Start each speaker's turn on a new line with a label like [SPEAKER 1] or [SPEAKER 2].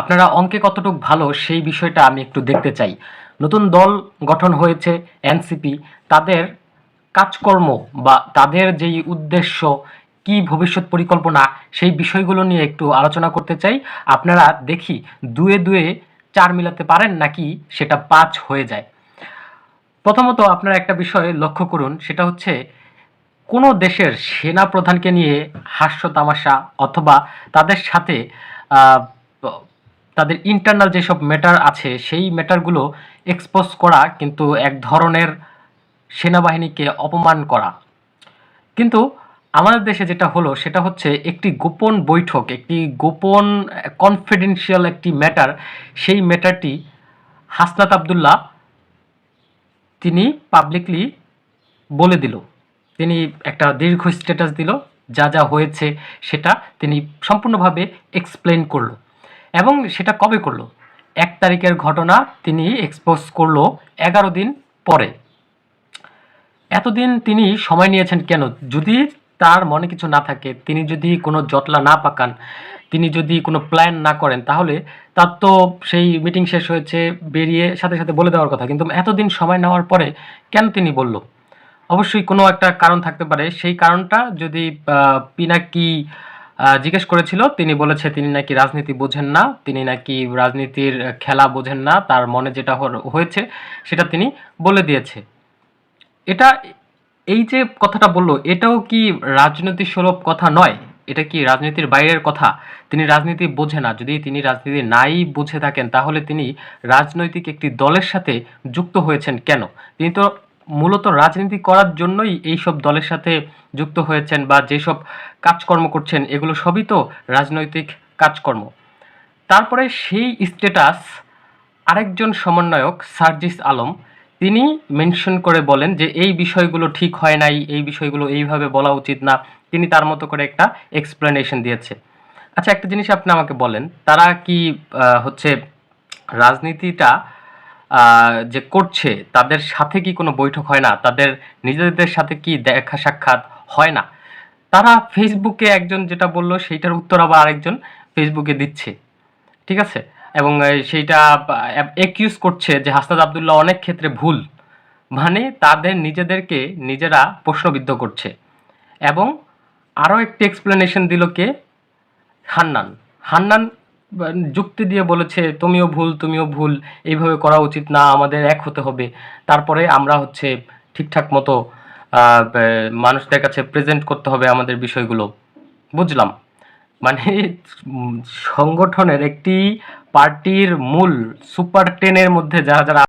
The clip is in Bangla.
[SPEAKER 1] আপনারা অঙ্কে কতটুকু ভালো সেই বিষয়টা আমি একটু দেখতে চাই। নতুন দল গঠন হয়েছে, এনসিপি। তাদের কাজকর্ম বা তাদের যেই উদ্দেশ্য, কি ভবিষ্যৎ পরিকল্পনা সেই বিষয়গুলো নিয়ে একটু আলোচনা করতে চাই। আপনারা দেখি, দুয়ে দুয়ে চার মিলাতে পারেন নাকি সেটা পাঁচ হয়ে যায়। প্রথমত আপনারা একটা বিষয় লক্ষ্য করুন, সেটা হচ্ছে কোনো দেশের সেনা প্রধানকে নিয়ে হাস্য তামাশা অথবা তাদের সাথে তাদের ইন্টারনাল যেসব ম্যাটার আছে, সেই ম্যাটারগুলো এক্সপোজ করা কিন্তু এক ধরনের সেনাবাহিনীকে অপমান করা। কিন্তু আমাদের দেশে যেটা হলো, সেটা হচ্ছে একটি গোপন বৈঠক, একটি গোপন কনফিডেন্সিয়াল একটি ম্যাটার সেই ম্যাটারটি হাসনাত আবদুল্লাহ তিনি পাবলিকলি বলে দিল। তিনি একটা দীর্ঘ স্ট্যাটাস দিল, যা যা হয়েছে সেটা তিনি সম্পূর্ণভাবে এক্সপ্লেন করল। এবং সেটা কবে করল? এক তারিখের ঘটনা তিনি এক্সপোজ করল এগারো দিন পরে। এতদিন তিনি সময় নিয়েছেন কেন? যদি তার মনে কিছু না থাকে, তিনি যদি কোনো জটলা না পাকান, তিনি যদি কোনো প্ল্যান না করেন, তাহলে তার তো সেই মিটিং শেষ হয়েছে, বেরিয়ে সাথে সাথে বলে দেওয়ার কথা। কিন্তু এতদিন সময় নেওয়ার পরে কেন তিনি বলল? অবশ্যই কোনো একটা কারণ থাকতে পারে। সেই কারণটা যদি পিনাকি জিজ্ঞেস করেছিল, তিনি বলেছে, তিনি নাকি রাজনীতি বোঝেন না, তিনি নাকি রাজনীতির খেলা বোঝেন না, তার মনে যেটা হয়েছে, সেটা তিনি বলে দিয়েছে। এটা, এই যে কথাটা বলল, এটাও কি রাজনীতি সুলভ কথা নয়? এটা কি রাজনীতির বাইরের কথা? তিনি রাজনীতি বোঝে না। যদি তিনি রাজনীতি নাই বুঝে থাকেন, তাহলে তিনি রাজনৈতিক একটি দলের সাথে যুক্ত হয়েছেন কেন? তিনি তো মূলত রাজনীতি করার জন্যই এই সব দলের সাথে যুক্ত হয়েছেন বা যেসব কাজকর্ম করছেন, এগুলো সবই তো রাজনৈতিক কাজকর্ম। তারপরে সেই স্ট্যাটাস আরেকজন সমন্বয়ক, সার্জিস আলম, তিনি মেনশন করে বলেন যে এই বিষয়গুলো ঠিক হয় নাই, এই বিষয়গুলো এইভাবে বলা উচিত না। তিনি তার মতো করে একটা এক্সপ্লেনেশন দিয়েছে। আচ্ছা একটা জিনিস আপনি আমাকে বলেন, তারা কি হচ্ছে রাজনীতিটা যে করছে, তাদের সাথে কি কোনো বৈঠক হয় না? তাদের নিজেদের সাথে কি দেখা সাক্ষাৎ হয় না? তারা ফেসবুকে একজন যেটা বলল, সেইটার উত্তর আবার আরেকজন ফেসবুকে দিচ্ছে। ঠিক আছে? এবং সেইটা একিউজ করছে যে হাসনাত আবদুল্লাহ অনেক ক্ষেত্রে ভুল। মানে তাদের নিজেদেরকে নিজেরা প্রশ্নবিদ্ধ করছে। এবং আরও একটি এক্সপ্লেনেশন দিল কে? হান্নান। হান্নান যুক্তি দিয়ে বলেছে, তুমিও ভুল তুমিও ভুল, এইভাবে করা উচিত না, আমাদের এক হতে হবে। তারপরে আমরা হচ্ছে ঠিকঠাক মতো মানুষদের কাছে প্রেজেন্ট করতে হবে আমাদের বিষয়গুলো। বুঝলাম? মানে সংগঠনের একটি পার্টির মূল সুপার টেনের মধ্যে যারা যারা